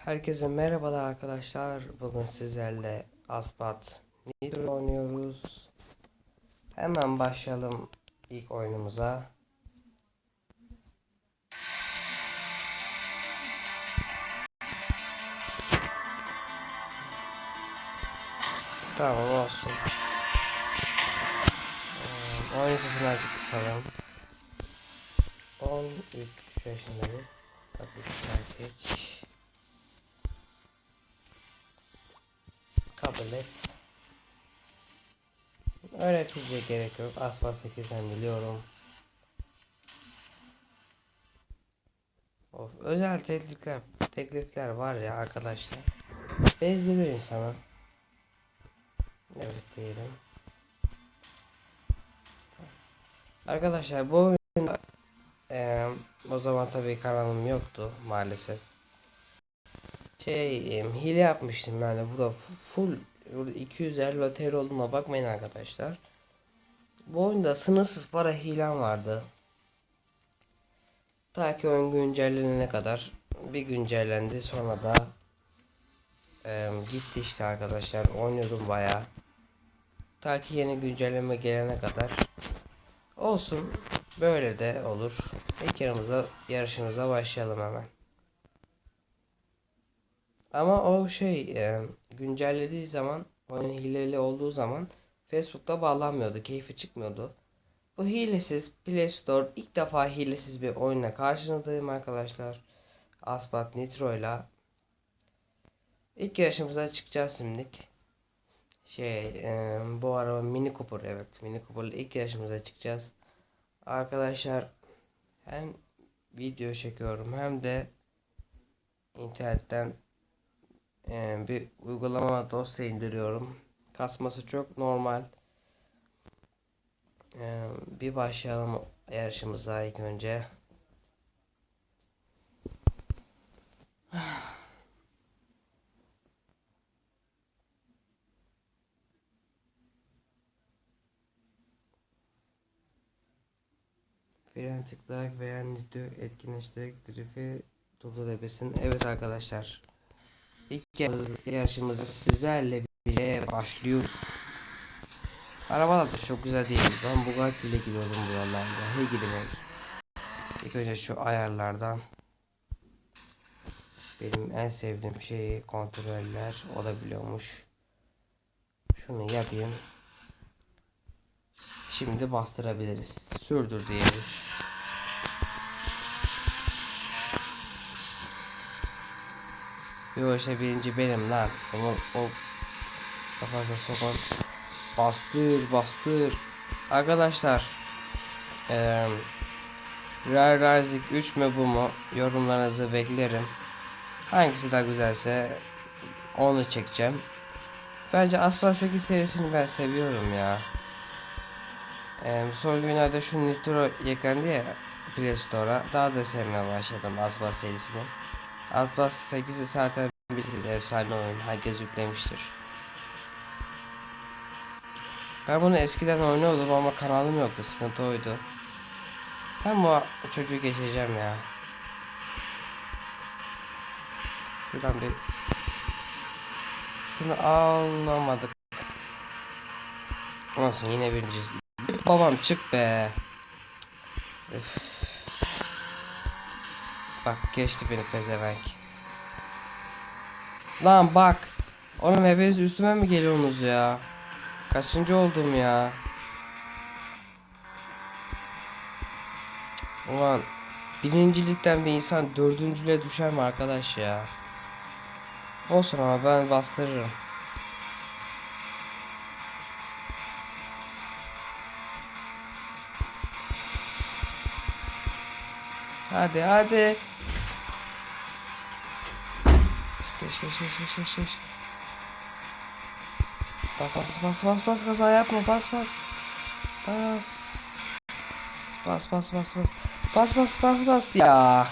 Herkese merhabalar arkadaşlar. Bugün sizlerle Aspat Nitro oynuyoruz. Hemen başlayalım ilk oyunumuza. Tamam olsun. Ee, oyun sesini azıcık kısalım. 13 yaşındayız. Tabii erkek. Kabul et. Öğretici gerek yok. Asfa 8'den biliyorum. Of, özel teklifler, teklifler var ya arkadaşlar. Bezdiriyor insanı. Evet diyelim. Arkadaşlar bu oyunda eee, o zaman tabii kanalım yoktu maalesef şey hile yapmıştım yani burada fu- full burada 250 loter olduğuna bakmayın arkadaşlar. Bu oyunda sınırsız para hilem vardı. Ta ki oyun güncellenene kadar bir güncellendi sonra da em, gitti işte arkadaşlar oynuyordum baya. Ta ki yeni güncelleme gelene kadar olsun böyle de olur. İlk yarışımıza başlayalım hemen. Ama o şey e, güncellediği zaman oyun hileli olduğu zaman Facebook'ta bağlanmıyordu. Keyfi çıkmıyordu. Bu hilesiz Play Store ilk defa hilesiz bir oyunla karşınızdayım arkadaşlar. Aspat Nitro ile ilk yarışımıza çıkacağız şimdilik. Şey e, bu araba Mini Cooper evet Mini Cooper ile ilk yarışımıza çıkacağız. Arkadaşlar hem video çekiyorum hem de internetten ee, bir uygulama dosya indiriyorum. Kasması çok normal. Ee, bir başlayalım yarışımıza ilk önce. Fren tıklayarak veya nitro etkinleştirerek drift'i durdurebilirsin. Evet arkadaşlar. İlk yarış- yarışımızda sizlerle bile başlıyoruz. Arabalar da çok güzel değil. Ben Bugatti ile gidiyordum bu yollarda. Hey gidemek. İlk önce şu ayarlardan. Benim en sevdiğim şeyi kontroller olabiliyormuş. Şunu yapayım. Şimdi bastırabiliriz. Sürdür diyelim. Yo işte birinci benim lan. Onu o kafasına sokan. Bastır bastır. Arkadaşlar. Eee Rare Rising 3 mü bu mu? Yorumlarınızı beklerim. Hangisi daha güzelse onu çekeceğim. Bence Aspa 8 serisini ben seviyorum ya. Eee son günlerde şu Nitro eklendi ya Play Store'a. Daha da sevmeye başladım Aspa serisini. Atlas 8'i zaten bildiğiniz efsane oyun. Herkes yüklemiştir. Ben bunu eskiden oynuyordum ama kanalım yoktu. Sıkıntı oydu. Ben bu çocuğu geçeceğim ya. Şuradan bir şunu alamadık. Olsun yine birinciyiz. Babam çık be. Üf. Bak geçti beni pezevenk. Lan bak. Oğlum hepiniz üstüme mi geliyorsunuz ya? Kaçıncı oldum ya? Ulan birincilikten bir insan dördüncüle düşer mi arkadaş ya? Olsun ama ben bastırırım. Hadi hadi. Geç geç geç geç. Bas bas bas bas bas kaza yapma bas bas. Bas. Bas bas bas bas. Bas bas bas bas ya.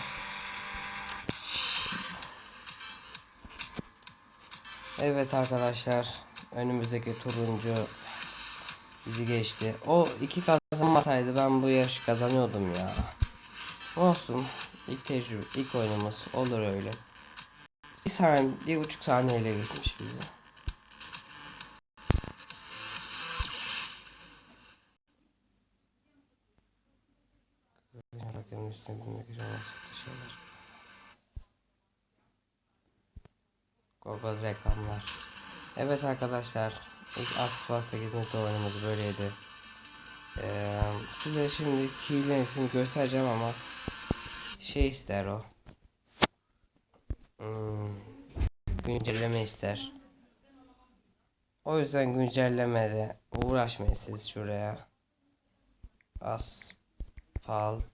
Evet arkadaşlar. Önümüzdeki turuncu bizi geçti. O iki kazanmasaydı ben bu yarışı kazanıyordum ya. Olsun. İlk tecrübe, ilk oyunumuz olur öyle. bir saniye, bir buçuk saniyeyle geçmiş bizi. Bakın üstüne nasıl şeyler. Google reklamlar. Evet arkadaşlar. İlk Aspas 8 net oyunumuz böyleydi. Ee, size şimdi hilenisini göstereceğim ama şey ister o. Hmm, güncelleme ister. O yüzden güncellemede uğraşmayın siz şuraya. Asfalt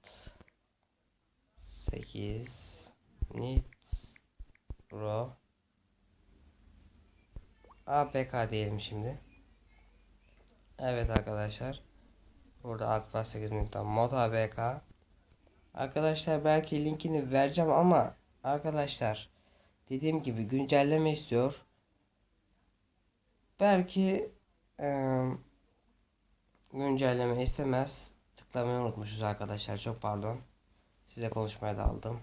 8 Nitro APK diyelim şimdi. Evet arkadaşlar. Burada Alfa 8 nokta mod APK. Arkadaşlar belki linkini vereceğim ama arkadaşlar dediğim gibi güncelleme istiyor. Belki eee, güncelleme istemez. Tıklamayı unutmuşuz arkadaşlar. Çok pardon. Size konuşmaya daldım.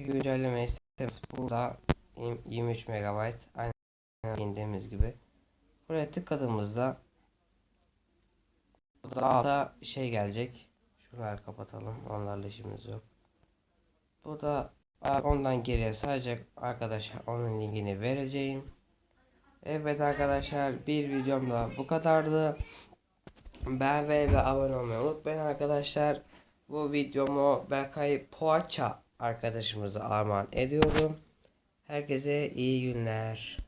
Güncelleme istemez. Burada 23 MB aynı indiğimiz gibi. Buraya tıkladığımızda burada altta şey gelecek. Şunları kapatalım. Onlarla işimiz yok. Burada ondan geriye sadece arkadaşlar onun linkini vereceğim. Evet arkadaşlar bir videom da bu kadardı. Ben ve, ve abone olmayı unutmayın arkadaşlar. Bu videomu Berkay Poğaça arkadaşımıza armağan ediyorum. Herkese iyi günler.